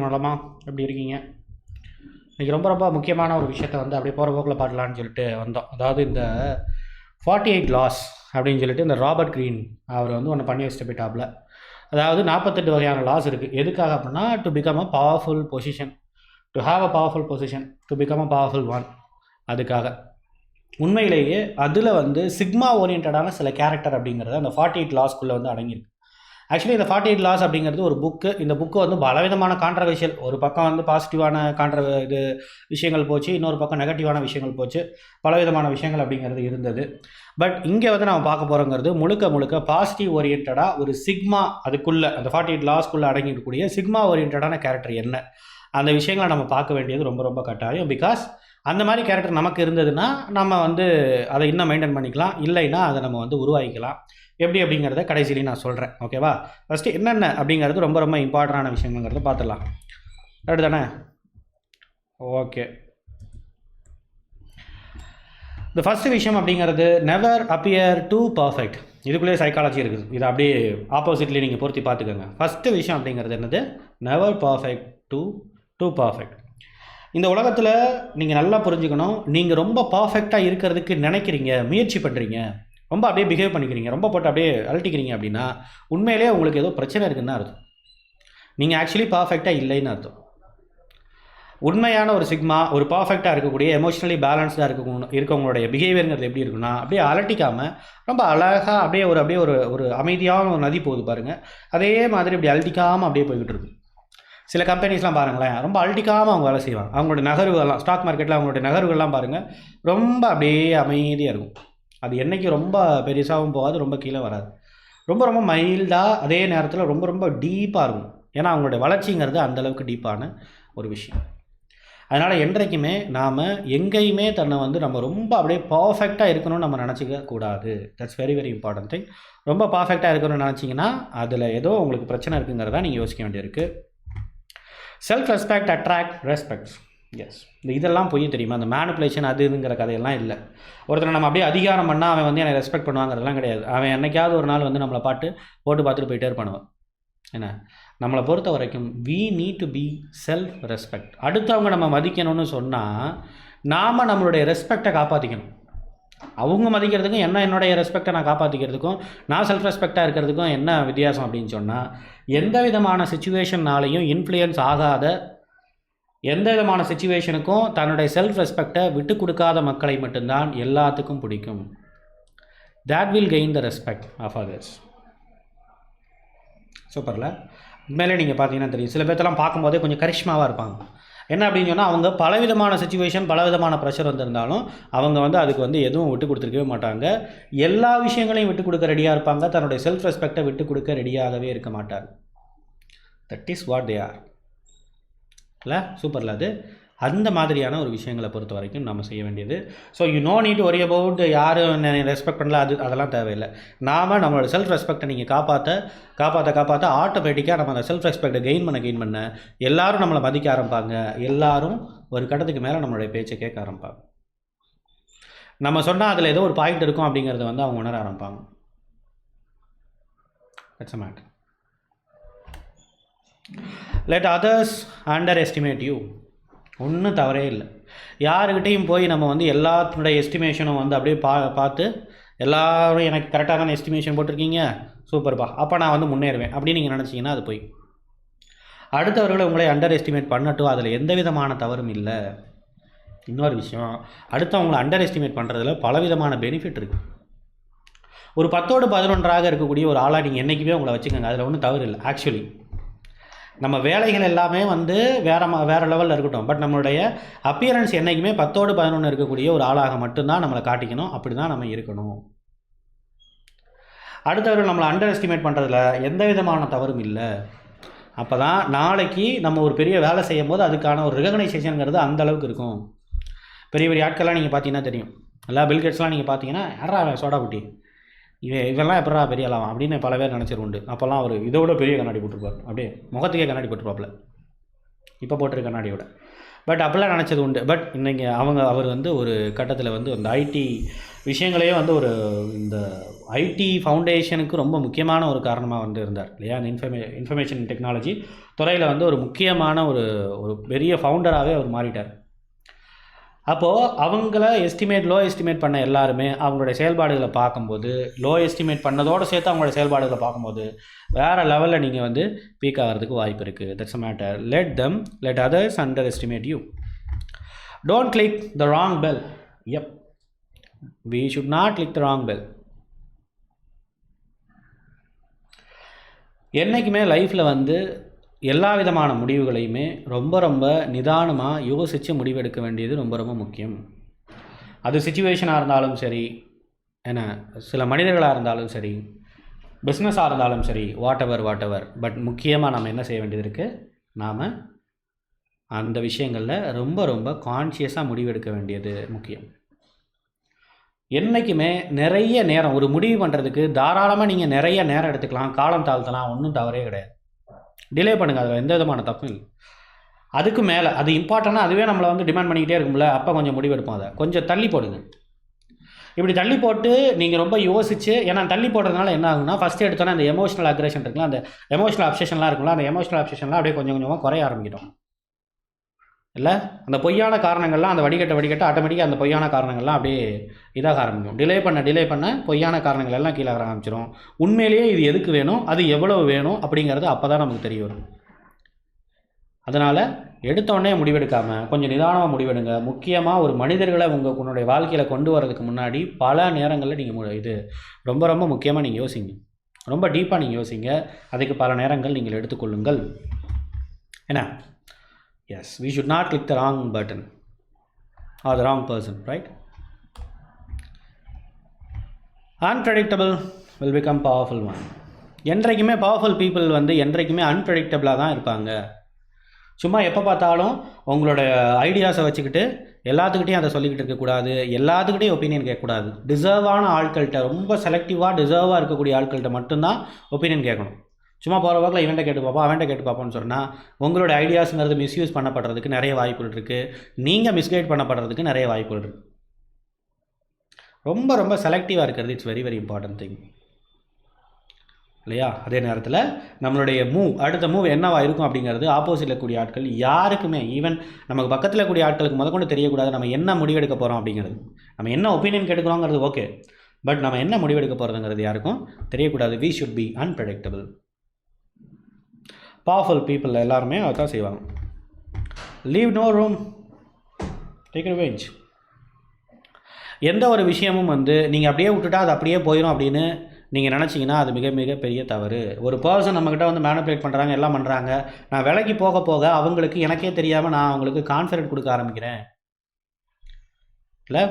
So நலமா எப்படி இருக்கீங்க? இன்றைக்கி ரொம்ப ரொம்ப முக்கியமான ஒரு விஷயத்த வந்து அப்படியே போகிற போக்கில் பாடலான்னு சொல்லிட்டு வந்தோம். அதாவது இந்த ஃபார்ட்டி எயிட் லாஸ் அப்படின்னு சொல்லிட்டு இந்த ராபர்ட் க்ரீன் அவர் வந்து ஒன்று பண்ணி வச்சுட்டு போயிட்டாப்புல. அதாவது நாற்பத்தெட்டு வகையான லாஸ் இருக்குது எதுக்காக அப்படின்னா to become a powerful position to have a powerful position to become a powerful one அதுக்காக. உண்மையிலேயே அதில் வந்து சிக்மா ஓரியன்டான சில கேரக்டர் அப்படிங்கிறது அந்த ஃபார்ட்டி எயிட் லாஸ்க்குள்ளே வந்து அடங்கியிருக்கு. ஆக்சுவலி இந்த ஃபார்ட்டி எயிட் லாஸ் அப்படிங்கிறது ஒரு புக்கு இந்த புக்கு வந்து பலவிதமான கான்ட்ரவர்ஷியல் ஒரு பக்கம் வந்து பாசிட்டிவான கான்ட்ர இது விஷயங்கள் போச்சு இன்னொரு பக்கம் நெகட்டிவான விஷயங்கள் போச்சு. பலவிதமான விஷயங்கள் அப்படிங்கிறது இருந்தது. பட் இங்கே வந்து நம்ம பார்க்க போகிறோங்கிறது முழுக்க முழுக்க பாசிட்டிவ் ஓரியன்டாக ஒரு சிக்மா அதுக்குள்ளே அந்த ஃபார்ட்டி எயிட் லாஸ்க்குள்ளே அடங்கியிருக்கக்கூடிய சிக்மா ஓரியன்டான கேரக்டர் என்ன? அந்த விஷயங்களை நம்ம பார்க்க வேண்டியது ரொம்ப ரொம்ப கட்டாயம். பிகாஸ் அந்த மாதிரி கேரக்டர் நமக்கு இருந்ததுன்னா நம்ம வந்து அதை இன்னும் மெயின்டைன் பண்ணிக்கலாம். இல்லைன்னா அதை நம்ம வந்து உருவாக்கிக்கலாம். எப்படி அப்படிங்கிறத கடைசியிலையும் நான் சொல்கிறேன் ஓகேவா ஃபஸ்ட்டு என்னென்ன அப்படிங்கிறது ரொம்ப ரொம்ப இம்பார்ட்டண்டான விஷயங்கிறத பார்த்துடலாம். கரெக்டு தானே ஓகே இந்த ஃபஸ்ட்டு விஷயம் அப்படிங்கிறது நெவர் அப்பியர் டு பர்ஃபெக்ட் இதுக்குள்ளேயே சைக்காலஜி இருக்குது. இது அப்படியே ஆப்போசிட்லேயே நீங்கள் பொருத்தி பார்த்துக்கோங்க. ஃபஸ்ட்டு விஷயம் அப்படிங்கிறது என்னது? Never perfect to too perfect இந்த உலகத்தில் நீங்கள் நல்லா புரிஞ்சுக்கணும். நீங்கள் ரொம்ப பர்ஃபெக்டாக இருக்கிறதுக்கு நினைக்கிறீங்க முயற்சி பண்ணுறீங்க ரொம்ப அப்படியே பிஹேவ் பண்ணிக்கிறீங்க. ரொம்ப போட்டு அப்படியே அழட்டிக்கிறீங்க அப்படின்னா உண்மையிலேயே உங்களுக்கு ஏதோ பிரச்சனை இருக்குன்னு அர்த்தம். நீங்கள் ஆக்சுவலி பர்ஃபெக்டாக இல்லைன்னு அர்த்தம். உண்மையான ஒரு சிக்மா ஒரு பர்ஃபெக்டாக இருக்கக்கூடிய எமோஷனலி பேலன்ஸ்டாக இருக்க இருக்கவங்களுடைய பிஹேவியருங்கிறது எப்படி இருக்குன்னா அப்படியே அலட்டிக்காமல் ரொம்ப அழகாக அப்படியே ஒரு அப்படியே ஒரு ஒரு அமைதியான ஒரு நதி போகுது பாருங்கள் அதே மாதிரி இப்படி அழட்டிக்காமல் அப்படியே போய்கிட்டு இருக்கு. சில கம்பெனிஸ்லாம் பாருங்களேன் ரொம்ப அழட்டிக்காமல் அவங்க வேலை செய்வாங்க. அவங்களோட நகர்வுகள்லாம் ஸ்டாக் மார்க்கெட்டில் அவங்களோட நகர்வுகள்லாம் பாருங்கள் ரொம்ப அப்படியே அமைதியாக இருக்கும். அது என்றைக்கு ரொம்ப பெருசாகவும் போகாது ரொம்ப கீழே வராது. ரொம்ப ரொம்ப மைல்டாக அதே நேரத்தில் ரொம்ப ரொம்ப டீப்பாக இருக்கும். ஏன்னா அவங்களுடைய வளர்ச்சிங்கிறது அந்தளவுக்கு டீப்பான ஒரு விஷயம். அதனால் என்றைக்குமே நாம் எங்கேயுமே தன்னை வந்து நம்ம ரொம்ப அப்படியே பர்ஃபெக்டாக இருக்கணும்னு நம்ம நினச்சிக்க கூடாது. That's very very important thing ரொம்ப பர்ஃபெக்டாக இருக்கணும்னு நினச்சிங்கன்னா அதில் ஏதோ உங்களுக்கு பிரச்சனை இருக்குங்கிறதா நீங்கள் யோசிக்க வேண்டியிருக்கு. Self respect attract respects yes இந்த இதெல்லாம் பொய் தெரியுமா? அந்த மேனுப்புலேஷன் அது இதுங்கிற கதையெல்லாம் இல்லை. ஒருத்தரை நம்ம அப்படியே அதிகாரம் பண்ணால் அவன் வந்து என்னை ரெஸ்பெக்ட் பண்ணுவாங்கிறதெல்லாம் கிடையாது. அவன் என்னைக்காவது ஒரு நாள் வந்து நம்மளை பாட்டு போட்டு பார்த்துட்டு போயிட்டே இருப்பானுவன் என்ன? நம்மளை பொறுத்த வரைக்கும் we need to be self respect அடுத்தவங்க நம்ம மதிக்கணும்னு சொன்னால் நாம் நம்மளுடைய ரெஸ்பெக்டை காப்பாற்றிக்கணும் அவங்க மதிக்கிறதுக்கும் என்ன என்னுடைய ரெஸ்பெக்டை நான் காப்பாற்றிக்கிறதுக்கும் நான் செல்ஃப் ரெஸ்பெக்டாக இருக்கிறதுக்கும் என்ன வித்தியாசம் அப்படின்னு சொன்னால் எந்த விதமான சுச்சுவேஷன்னாலையும் இன்ஃப்ளூயன்ஸ் ஆகாத எந்த விதமான சுச்சுவேஷனுக்கும் தன்னுடைய செல்ஃப் ரெஸ்பெக்டை விட்டு கொடுக்காத மக்களை மட்டும்தான் எல்லாத்துக்கும் பிடிக்கும். That will gain the respect of others சூப்பரில் உண்மையிலே நீங்கள் பார்த்தீங்கன்னா தெரியும். சில பேர்த்தெல்லாம் பார்க்கும்போதே கொஞ்சம் கரிஷ்மாவாக இருப்பாங்க. என்ன அப்படின்னு சொன்னால் அவங்க பலவிதமான சுச்சுவேஷன் பலவிதமான ப்ரெஷர் வந்திருந்தாலும் அவங்க வந்து அதுக்கு வந்து எதுவும் விட்டு கொடுத்துருக்கவே மாட்டாங்க. எல்லா விஷயங்களையும் விட்டு கொடுக்க ரெடியாக இருப்பாங்க. தன்னுடைய செல்ஃப் ரெஸ்பெக்டை விட்டு கொடுக்க ரெடியாகவே இருக்க மாட்டார் that is what they are இல்லை சூப்பரில் அது. அந்த மாதிரியான ஒரு விஷயங்களை பொறுத்த வரைக்கும் நம்ம செய்ய வேண்டியது. So you no need worry about யாரும் ரெஸ்பெக்ட் பண்ணல அது அதெல்லாம் தேவையில்லை. நாம் நம்மளோட செல்ஃப் ரெஸ்பெக்டை நீங்கள் காப்பாற்ற காப்பாற்ற காப்பாற்ற ஆட்டோமேட்டிக்காக நம்ம அந்த செல்ஃப் ரெஸ்பெக்டை கெயின் பண்ண கெயின் பண்ண எல்லாரும் நம்மளை மதிக்க ஆரம்பிப்பாங்க. எல்லோரும் ஒரு கட்டத்துக்கு மேலே நம்மளுடைய பேச்சை கேட்க ஆரம்பிப்பாங்க. நம்ம சொன்னால் அதில் ஏதோ ஒரு பாயிண்ட் இருக்கும் அப்படிங்கிறத வந்து அவங்க உணர ஆரம்பிப்பாங்க. It's a mad let others underestimate you ஒன்றும் தவறே இல்லை. யாருக்கிட்டேயும் போய் நம்ம வந்து எல்லாத்துடைய எஸ்டிமேஷனும் வந்து அப்படியே பா பார்த்து எல்லோரும் எனக்கு கரெக்டான எஸ்டிமேஷன் போட்டிருக்கீங்க சூப்பர்ப்பா அப்போ நான் வந்து முன்னேறுவேன். அப்படின்னு நீங்கள் நினச்சிங்கன்னா அது போய். அடுத்தவர்களை உங்களை அண்டர் எஸ்டிமேட் பண்ணட்டும். அதில் எந்த விதமான தவறும் இல்லை. இன்னொரு விஷயம் அடுத்தவங்களை அண்டர் எஸ்டிமேட் பண்ணுறதுல பலவிதமான பெனிஃபிட் இருக்குது ஒரு பத்தோடு பதினொன்றாக இருக்கக்கூடிய ஒரு ஆளாக நீங்கள் என்றைக்குமே உங்களை வச்சுக்கோங்க. அதில் ஒன்றும் தவறு இல்லை. ஆக்சுவலி நம்ம வேலைகள் எல்லாமே வந்து வேறு மா வேறு லெவலில் இருக்கட்டும். பட் நம்மளுடைய அப்பியரன்ஸ் என்றைக்குமே பத்தோடு பதினொன்று இருக்கக்கூடிய ஒரு ஆளாக மட்டும்தான் நம்மளை காட்டிக்கணும். அப்படி தான் நம்ம இருக்கணும். அடுத்தவர்கள் நம்மளை அண்டர் எஸ்டிமேட் பண்ணுறதுல எந்த விதமான தவறும் இல்லை. அப்போ தான் நாளைக்கு நம்ம ஒரு பெரிய வேலை செய்யும் போது அதுக்கான ஒரு ரெகனைசேஷனுங்கிறது அந்த அளவுக்கு இருக்கும். பெரிய பெரிய ஆட்கள்லாம் நீங்கள் பார்த்தீங்கன்னா தெரியும். எல்லா பில்கெட்ஸ்லாம் நீங்கள் பார்த்தீங்கன்னா யாரா சோடா குட்டி? இவன் இவெல்லாம் எப்படா பெரிய ஆளாம் அப்படின்னு பல பேர் நினச்சிரு உண்டு. அப்போல்லாம் அவர் இதை விட பெரிய கண்ணாடி போட்டிருப்பார். அப்படியே முகத்துக்கே கண்ணாடி போட்டிருப்பாப்புல. இப்போ போட்டிருக்க கண்ணாடியோட. பட் அப்படிலாம் நினச்சது உண்டு. பட் இன்றைக்கி அவங்க அவர் வந்து ஒரு கட்டத்தில் வந்து அந்த ஐடி விஷயங்களையே வந்து ஒரு இந்த ஐடி ஃபவுண்டேஷனுக்கு ரொம்ப முக்கியமான ஒரு காரணமாக வந்து இருந்தார் இல்லையா? அந்த இன்ஃபர்மே இன்ஃபர்மேஷன் டெக்னாலஜி துறையில் வந்து ஒரு முக்கியமான ஒரு ஒரு பெரிய ஃபவுண்டராகவே அவர் மாறிட்டார். அப்போது அவங்கள எஸ்டிமேட் லோ எஸ்டிமேட் பண்ண எல்லாருமே அவங்களுடைய செயல்பாடுகளை பார்க்கும்போது லோ எஸ்டிமேட் பண்ணதோடு சேர்த்து அவங்களோட செயல்பாடுகளை பார்க்கும்போது வேறு லெவலில் நீங்கள் வந்து பீக் ஆகிறதுக்கு வாய்ப்பு இருக்குது that's a matter let them let others underestimate you don't click the wrong bell if we should not click the wrong bell என்றைக்குமே லைஃப்பில் வந்து எல்லா விதமான முடிவுகளையுமே ரொம்ப ரொம்ப நிதானமாக யோசித்து முடிவெடுக்க வேண்டியது ரொம்ப ரொம்ப முக்கியம். அது சுச்சுவேஷனாக இருந்தாலும் சரி என்ன சில மனிதர்களாக இருந்தாலும் சரி பிஸ்னஸாக இருந்தாலும் சரி whatever whatever but முக்கியமாக நம்ம என்ன செய்ய வேண்டியது இருக்குது நாம் அந்த விஷயங்களில் ரொம்ப ரொம்ப கான்ஷியஸாக முடிவெடுக்க வேண்டியது முக்கியம். என்றைக்குமே நிறைய நேரம் ஒரு முடிவு பண்ணுறதுக்கு தாராளமாக நீங்கள் நிறைய நேரம் எடுத்துக்கலாம். காலம் தாழ்த்தலாம் ஒன்றும் தவறே கிடையாது. டிலே பண்ணுங்கள் அதில் எந்த விதமான தப்பும் இல்லை. அதுக்கு மேலே அது இம்பார்ட்டண்ட்டாக அதுவே நம்மளை வந்து டிமாண்ட் பண்ணிக்கிட்டே இருக்கும்ல அப்போ கொஞ்சம் முடிவெடுப்போம் அதை. கொஞ்சம் தள்ளி போடுங்க. இப்படி தள்ளி போட்டு நீங்கள் ரொம்ப யோசிச்சு ஏன்னா தள்ளி போடுறதுனால என்ன ஆகும்னா ஃபஸ்ட்டு எடுத்தோன்னா அந்த எமோஷனல் அக்ரேஷன் இருக்குல்ல அந்த எமோஷனல் அப்சேஷன்லாம் இருக்குல்ல அந்த எமோஷனல் அப்சேஷன்லாம் அப்படியே கொஞ்சம் கொஞ்சமாக குறைய ஆரம்பிக்கிட்டோம் இல்லை? அந்த பொய்யான காரணங்கள்லாம் அந்த வடிகட்ட வடிகட்ட ஆட்டோமேட்டிக்காக அந்த பொய்யான காரணங்கள்லாம் அப்படியே இதாக ஆரம்பிக்கும். டிலே பண்ண டிலே பண்ண பொய்யான காரணங்கள் எல்லாம் கீழே ஆரம்பிச்சிடும் உண்மையிலேயே இது எதுக்கு வேணும்? அது எவ்வளவு வேணும்? அப்படிங்கிறது அப்போ தான் நமக்கு தெரிய வரும். அதனால் எடுத்தோடனே முடிவெடுக்காமல் கொஞ்சம் நிதானமாக முடிவெடுங்க. முக்கியமாக ஒரு மனிதர்களை உங்கள் உன்னுடைய வாழ்க்கையில் கொண்டு வரதுக்கு முன்னாடி பல நேரங்களில் நீங்கள் இது ரொம்ப ரொம்ப முக்கியமாக நீங்கள் யோசிங்க. ரொம்ப டீப்பாக நீங்கள் யோசிங்க. அதுக்கு பல நேரங்கள் நீங்கள் எடுத்துக்கொள்ளுங்கள். என்ன? Yes we should not click the wrong button or the wrong person right unpredictable will become powerful one என்றைக்குமே பவர்ஃபுல் பீப்புள் வந்து என்றைக்குமே அன்பிரடிக்டபிளாக தான் இருப்பாங்க. சும்மா எப்போ பார்த்தாலும் உங்களோட ஐடியாஸை வச்சுக்கிட்டு எல்லாத்துக்கிட்டையும் அதை சொல்லிக்கிட்டு இருக்கக்கூடாது எல்லாத்துக்கிட்டையும் ஒப்பீனியன் கேட்கக்கூடாது. டிசர்வான ஆட்கள்கிட்ட ரொம்ப செலக்டிவாக டிசர்வாக இருக்கக்கூடிய ஆட்கள்கிட்ட மட்டும்தான் ஒப்பீனியன் கேட்கணும். சும்மா போகிற வாக்கில் இவன்ட்ட கேட்டு பார்ப்போம் அவன்கிட்ட கேட்டு பார்ப்போம்னு சொன்னால் உங்களோட ஐடியாஸுங்கிறது மிஸ்யூஸ் பண்ணப்படுறதுக்கு நிறைய வாய்ப்புகள் இருக்குது நீங்கள் மிஸ்கைட் பண்ணப்படுறதுக்கு நிறைய வாய்ப்புகள் இருக்குது ரொம்ப ரொம்ப செலக்டிவாக இருக்கிறது it's very very important thing இல்லையா? அதே நேரத்தில் நம்மளுடைய மூவ் அடுத்த மூவ் என்னவா இருக்கும் அப்படிங்கிறது ஆப்போசிட்டில் கூடிய ஆட்கள் யாருக்குமே ஈவன் நமக்கு பக்கத்தில் கூடிய ஆட்களுக்கு முதற்கொண்டு தெரியக்கூடாது நம்ம என்ன முடிவெடுக்க போகிறோம் அப்படிங்கிறது. நம்ம என்ன ஒப்பீனியன் கெடுக்கிறோங்கிறது ஓகே பட் நம்ம என்ன முடிவெடுக்க போகிறதுங்கிறது யாருக்கும் தெரியக்கூடாது. We should be unpredictable powerful people எல்லாருமே அதான் செய்வாங்க. Leave no room take revenge எந்த ஒரு விஷயமும் வந்து நீங்கள் அப்படியே விட்டுட்டா அது அப்படியே போயிடும் அப்படின்னு நீங்கள் நினச்சிங்கன்னா அது மிக மிக பெரிய தவறு. ஒரு பர்சன் நம்மக்கிட்ட வந்து மேனிப்புலேட் பண்ணுறாங்க எல்லாம் பண்ணுறாங்க நான் விலைக்கு போக போக அவங்களுக்கு எனக்கே தெரியாமல் நான் அவங்களுக்கு கான்ஃபிடென்ட் கொடுக்க ஆரம்பிக்கிறேன். இல்லை?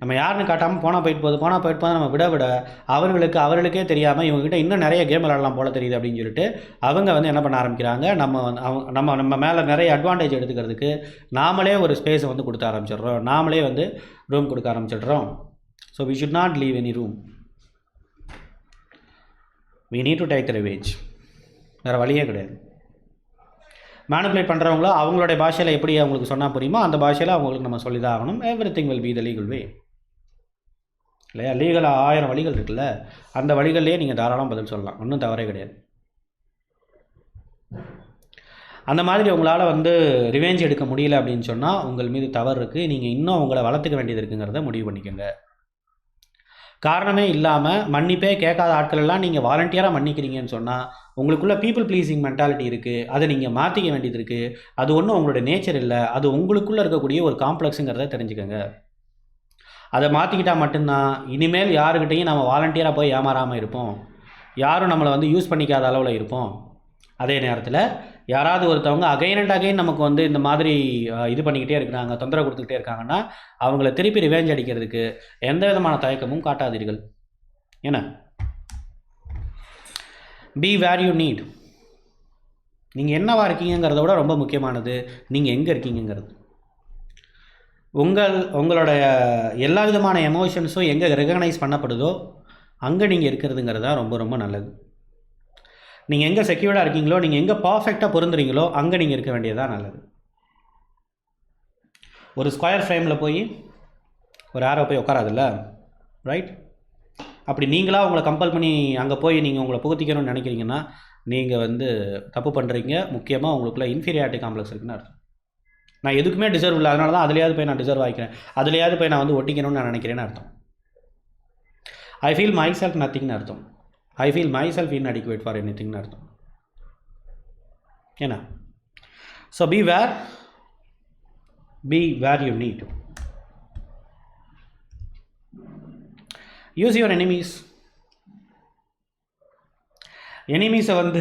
நம்ம யாருன்னு காட்டாமல் போனால் போயிட்டு போகுது போனால் போயிட்டு போது நம்ம விட விட அவர்களுக்கு அவர்களுக்கே தெரியாமல் இவங்ககிட்ட இன்னும் நிறைய கேம் விளாடலாம் போல தெரியுது அப்படின்னு சொல்லிட்டு அவங்க வந்து என்ன பண்ண ஆரம்பிக்கிறாங்க? நம்ம வந்து அவங்க நம்ம நம்ம மேலே நிறைய அட்வான்டேஜ் எடுத்துக்கிறதுக்கு நாமளே ஒரு ஸ்பேஸை வந்து கொடுத்த ஆரம்பிச்சிடுறோம். நாமளே வந்து ரூம் கொடுக்க ஆரம்பிச்சிடுறோம். So we should not leave any room we need to take the revenge வேறு வழியே கிடையாது. மேனுப்புலேட் பண்ணுறவங்களோ அவங்களுடைய பாஷையில் எப்படி அவங்களுக்கு சொன்னால் புரியுமோ அந்த பாஷையில் அவங்களுக்கு நம்ம சொல்லி தான் ஆகணும். Everything will be the legal way இல்லையா? லீகலாக ஆயிரம் வழிகள் இருக்குல்ல அந்த வழிகள்லேயே நீங்கள் தாராளம் பதில் சொல்லலாம். ஒன்றும் தவறே கிடையாது. அந்த மாதிரி உங்களால் வந்து ரிவேஞ்ச் எடுக்க முடியல அப்படின்னு சொன்னால் உங்கள் மீது தவறு இருக்குது நீங்கள் இன்னும் உங்களை வளர்த்துக்க வேண்டியது இருக்குங்கிறத முடிவு பண்ணிக்கோங்க. காரணமே இல்லாமல் மன்னிப்பே கேட்காத ஆட்கள் எல்லாம் நீங்கள் வாலண்டியராக மன்னிக்கிறீங்கன்னு சொன்னால் உங்களுக்குள்ள பீப்புள் ப்ளீஸிங் மென்டாலிட்டி இருக்குது அதை நீங்கள் மாற்றிக்க வேண்டியது இருக்குது அது ஒன்றும் உங்களோட நேச்சர் இல்லை. அது உங்களுக்குள்ளே இருக்கக்கூடிய ஒரு காம்ப்ளெக்ஸுங்கிறத தெரிஞ்சுக்கோங்க. அதை மாற்றிக்கிட்டால் மட்டும்தான். இனிமேல் யாருக்கிட்டையும் நம்ம வாலண்டியராக போய் ஏமாறாமல் இருப்போம். யாரும் நம்மளை வந்து யூஸ் பண்ணிக்காத அளவில் இருப்போம். அதே நேரத்தில் யாராவது ஒருத்தவங்க அகைன் அண்ட் அகைன் நமக்கு வந்து இந்த மாதிரி இது பண்ணிக்கிட்டே இருக்கிறாங்க தொந்தரவு கொடுத்துக்கிட்டே இருக்காங்கன்னா அவங்கள திருப்பி ரிவேஞ்ச் அடிக்கிறதுக்கு எந்த விதமான தயக்கமும் காட்டாதீர்கள். என்ன? பி வேர் யூ நீட் நீங்கள் என்னவா இருக்கீங்கிறத விட ரொம்ப முக்கியமானது நீங்கள் எங்கே இருக்கீங்கங்கிறது. உங்கள் உங்களுடைய எல்லா விதமான எமோஷன்ஸும் எங்கே ரெகனைஸ் பண்ணப்படுதோ அங்கே நீங்கள் இருக்கிறதுங்கிறது தான் ரொம்ப ரொம்ப நல்லது. நீங்கள் எங்கே செக்யூர்டாக இருக்கீங்களோ நீங்கள் எங்கே பர்ஃபெக்டாக பொருந்துறீங்களோ அங்கே நீங்கள் இருக்க வேண்டியதுதான் நல்லது. ஒரு ஸ்கொயர் ஃப்ரேமில் போய் ஒரு ஆரோ போய் உட்காராதுல்ல ரைட் அப்படி நீங்களாக உங்களை கம்பல் பண்ணி அங்கே போய் நீங்கள் உங்களை புகுத்திக்கணும்னு நினைக்கிறீங்கன்னா நீங்கள் வந்து தப்பு பண்ணுறீங்க முக்கியமாக உங்களுக்குள்ள இன்ஃபீரியாரிட்டி காம்ப்ளெக்ஸ் இருக்குன்னு அர்த்தம். நான் எதுக்குமே டிசர்வ் இல்லை. அதனால தான் அதுலையாவது போய் நான் டிசர்வ் ஆகிக்கிறேன் அதுலேயாவது போய் நான் வந்து ஒட்டிக்கணும்னு நான் நினைக்கிறேன்னு அர்த்தம். ஐ ஃபீல் மை செல்ஃப் நத்திங்னு அர்த்தம். I feel myself inadequate for any திங்னு அர்த்தம். ஏன்னா? So be where be where you need use your enemies எனிமீஸை வந்து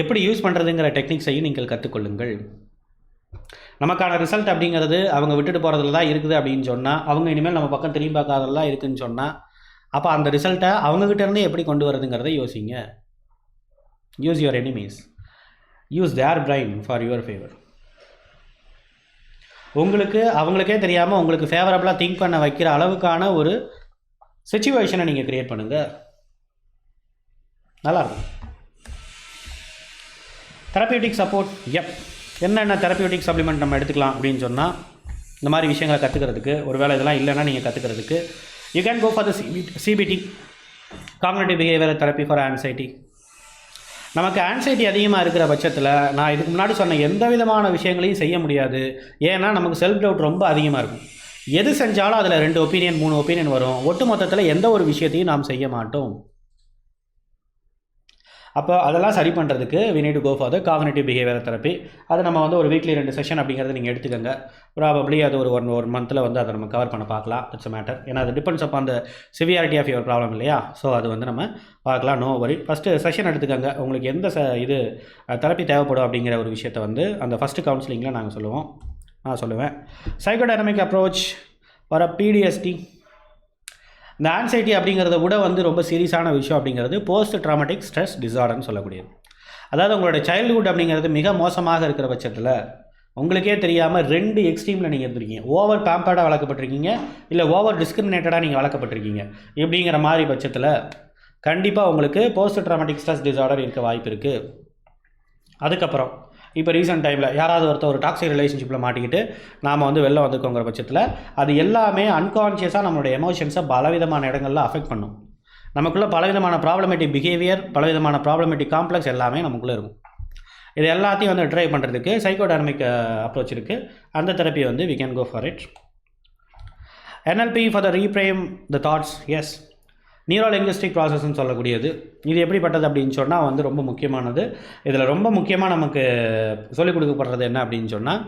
எப்படி யூஸ் பண்ணுறதுங்கிற டெக்னிக்ஸையும் நீங்கள் கற்றுக்கொள்ளுங்கள் நமக்கான ரிசல்ட் அப்படிங்கிறது அவங்க விட்டுட்டு போகிறதுல தான் இருக்குது அப்படின்னு சொன்னால் அவங்க இனிமேல் நம்ம பக்கம் திரும்பி பார்க்காதெல்லாம் இருக்குதுன்னு சொன்னால் அப்போ அந்த ரிசல்ட்டை அவங்ககிட்ட இருந்தே எப்படி கொண்டு வரதுங்கிறத யோசிங்க. Use your enemies use their brain for your favour உங்களுக்கு அவங்களுக்கே தெரியாமல் உங்களுக்கு ஃபேவரபுளாக திங்க் பண்ண வைக்கிற அளவுக்கான ஒரு சுச்சுவேஷனை நீங்கள் க்ரியேட் பண்ணுங்கள் நல்லாயிருக்கும் தெரப்பியூட்டிக் சப்போர்ட் எப் என்னென்ன தெரப்பியூட்டிக் சப்ளிமெண்ட் நம்ம எடுத்துக்கலாம் அப்படின்னு சொன்னால் இந்த மாதிரி விஷயங்களை கற்றுக்கிறதுக்கு ஒரு வேளை இதெல்லாம் இல்லைன்னா நீங்கள் கற்றுக்கிறதுக்கு you can go for the CBT CBT cognitive behaviour therapy for anxiety நமக்கு ஆன்சைட்டி அதிகமாக இருக்கிற பட்சத்தில் நான் இதுக்கு முன்னாடி சொன்ன எந்த விதமான விஷயங்களையும் செய்ய முடியாது. ஏன்னா நமக்கு செல்ஃப் டவுட் ரொம்ப அதிகமாக இருக்கும். எது செஞ்சாலும் அதில் ரெண்டு ஒப்பீனியன் மூணு ஒப்பீனியன் வரும். ஒட்டு மொத்தத்தில் எந்த ஒரு விஷயத்தையும் நாம் செய்ய மாட்டோம். அப்போ அதெல்லாம் சரி பண்ணுறதுக்கு we need go for the cognitive behaviour therapy அதை நம்ம வந்து ஒரு வீக்லி ரெண்டு செஷன் அப்படிங்கிறத நீங்கள் எடுத்துக்கோங்க. ப்ராபப்ளி அது ஒரு ஒன் ஒரு மந்தில் வந்து அதை நம்ம கவர் பண்ண பார்க்கலாம். இட்ஸ் மேட்டர் ஏன்னா அது டிபெண்ட்ஸ் அப்பான் அந்த சிவியாரிட்டி ஆஃப் யுவர் ப்ராப்ளம் இல்லையா? ஸோ அது வந்து நம்ம பார்க்கலாம். நோ வரி ஃபஸ்ட்டு செஷன் எடுத்துக்கோங்க. உங்களுக்கு எந்த ச இது தெரப்பி தேவைப்படும் அப்படிங்கிற ஒரு விஷயத்தை வந்து அந்த ஃபஸ்ட்டு கவுன்சிலிங்கில் நாங்கள் சொல்லுவோம். நான் சொல்லுவேன். Psychodynamic approach for a PTSD இந்த ஆன்சைட்டி அப்படிங்கிறத விட வந்து ரொம்ப சீரியஸான விஷயம் அப்படிங்கிறது போஸ்ட் ட்ராமட்டிக் ஸ்ட்ரெஸ் டிசார்டர்னு சொல்லக்கூடியது. அதாவது உங்களோட சைல்டுஹுட் அப்படிங்கிறது மிக மோசமாக இருக்கிற பட்சத்தில் உங்களுக்கே தெரியாமல் ரெண்டு எக்ஸ்ட்ரீமில் நீங்கள் இருந்திருக்கீங்க. ஓவர் பேம்பர்டாக வளர்க்கப்பட்டிருக்கீங்க இல்லை ஓவர் டிஸ்கிரிமினேட்டடாக நீங்கள் வளர்க்கப்பட்டிருக்கீங்க. இப்படிங்கிற மாதிரி பட்சத்தில் கண்டிப்பாக உங்களுக்கு போஸ்ட் ட்ராமட்டிக் ஸ்ட்ரெஸ் டிசார்டர் இருக்க வாய்ப்பு இருக்குது அதுக்கப்புறம் இப்போ ரீசெண்ட் டைமில் யாராவது ஒருத்தர் ஒரு டாக்ஸிக் ரிலேஷன்ஷிப்பில் மாட்டிக்கிட்டு நாம் வந்து வெளில வந்துக்கோங்கிற பட்சத்தில் அது எல்லாமே அன்கான்ஷியஸாக நம்மளுடைய எமோஷன்ஸை பலவிதமான இடங்களில் அஃபெக்ட் பண்ணும். நமக்குள்ளே பலவிதமான ப்ராப்ளமேட்டிக் பிஹேவியர் பலவிதமான ப்ராப்ளமேட்டிக் காம்ப்ளெக்ஸ் எல்லாமே நமக்குள்ளே இருக்கும். இது எல்லாத்தையும் வந்து ட்ரை பண்ணுறதுக்கு சைக்கோடைனமிக் அப்ரோச் இருக்குது அந்த தெரப்பி வந்து we can go for it NLP for the reframe the thoughts as neuro linguistic ப்ராசஸ்ன்னு சொல்லக்கூடியது. இது எப்படிப்பட்டது அப்படின்னு சொன்னால் வந்து ரொம்ப முக்கியமானது. இதில் ரொம்ப முக்கியமாக நமக்கு சொல்லிக் கொடுக்கப்படுறது என்ன அப்படின்னு சொன்னால்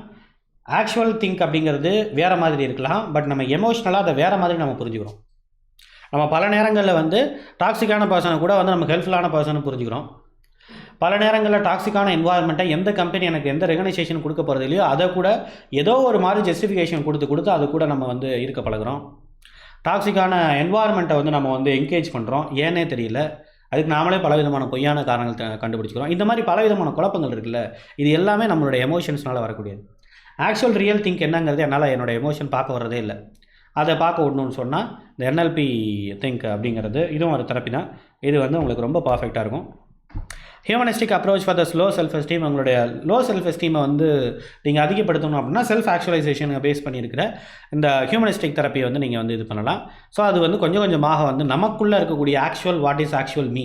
ஆக்சுவல் திங்க் அப்படிங்கிறது வேறு மாதிரி இருக்கலாம். பட் நம்ம எமோஷ்னலாக அதை வேறு மாதிரி நம்ம புரிஞ்சுக்கிறோம். நம்ம பல நேரங்களில் வந்து டாக்ஸிக்கான பர்சனை கூட வந்து நம்ம ஹெல்ப்ஃபுல்லான பர்சனை புரிஞ்சுக்கிறோம். பல நேரங்களில் டாக்ஸிக்கான என்வாயர்மெண்ட்டை எந்த கம்பெனி எனக்கு எந்த ரெகனைசேஷன் கொடுக்க போகிறது இல்லையோ அதை கூட ஏதோ ஒரு மாதிரி ஜஸ்டிஃபிகேஷன் கொடுத்து கொடுத்து அது கூட நம்ம வந்து இருக்க பழகிறோம். டாக்ஸிக்கான என்வாயர்மெண்ட்டை வந்து நம்ம வந்து என்கேஜ் பண்ணுறோம் ஏனே தெரியல. அதுக்கு நாமளே பலவிதமான பொய்யான காரணங்கள் கண்டுபிடிச்சிக்கிறோம். இந்த மாதிரி பலவிதமான குழப்பங்கள் இருக்குல்ல இது எல்லாமே நம்மளுடைய எமோஷன்ஸ்னால் வரக்கூடியது. ஆக்சுவல் ரியல் திங்க் என்னங்கிறது என்னால் என்னோட எமோஷன் பார்க்க வர்றதே இல்லை. அதை பார்க்க விடணும்னு சொன்னால் இந்த என்எல்பி திங்க் அப்படிங்கிறது இதுவும் ஒரு தெரப்பி தான் இது வந்து உங்களுக்கு ரொம்ப பர்ஃபெக்டாக இருக்கும். Humanistic approach for the slow self esteem உங்களுடைய லோ செல்ஃப் எஸ்டீமை வந்து நீங்கள் அதிகப்படுத்தணும் அப்படின்னா செல்ஃப் ஆக்சுவலைசேஷனை பேஸ் பண்ணியிருக்கிற இந்த ஹியூமனிஸ்டிக் தெரப்பியை வந்து நீங்கள் வந்து இது பண்ணலாம். ஸோ அது வந்து கொஞ்சம் கொஞ்சமாக வந்து நமக்குள்ளே இருக்கக்கூடிய actual what is actual me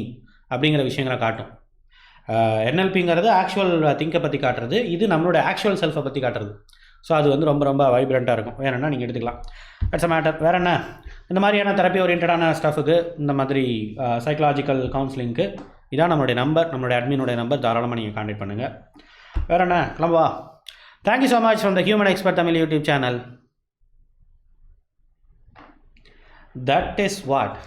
அப்படிங்கிற விஷயங்களை காட்டும். என்எல்பிங்கிறது ஆக்சுவல் திங்கை பற்றி காட்டுறது இது நம்மளோட ஆக்சுவல் செல்ஃபை பற்றி காட்டுறது. ஸோ அது வந்து ரொம்ப ரொம்ப வைப்ரண்ட்டாக இருக்கும். வேணும்னா நீங்கள் எடுத்துக்கலாம். இட்ஸ் அ மேட்டர் வேறு என்ன? இந்த மாதிரியான தெரப்பி ஓரியன்டான ஸ்டஃபுக்கு இந்த மாதிரி சைக்கலாஜிக்கல் கவுன்சிலிங்க்கு இதான் நம்மளுடைய நம்பர் நம்மளுடைய அட்மினுடைய நம்பர் தாராளமாக நீங்கள் காண்டாக்ட் பண்ணுங்கள் வேறு என்ன? கிளம்புவா thank you so much from the human expert Tamil YouTube channel that is what